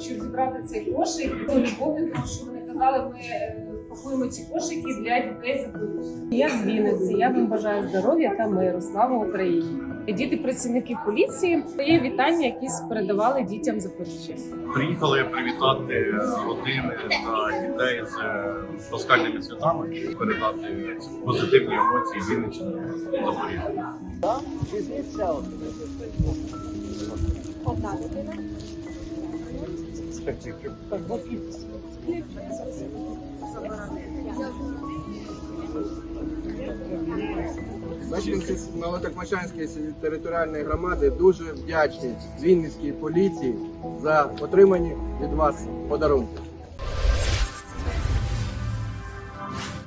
щоб зібрати цей кошик і це любов'ю, тому що вони казали, ми е, купуємо ці кошики для дітей забудуть. Я з Вінниці, я вам бажаю здоров'я та миру. Слава Україні! Діти працівники поліції є вітання, якісь передавали дітям Запоріжжя. Приїхали привітати родини та дітей з е, паскальними святами, передати позитивні емоції Вінниччини Запоріжжя. Одна людина. Мешканці Малотокмачанської територіальної громади дуже вдячні Вінницькій поліції за отримані від вас подарунки.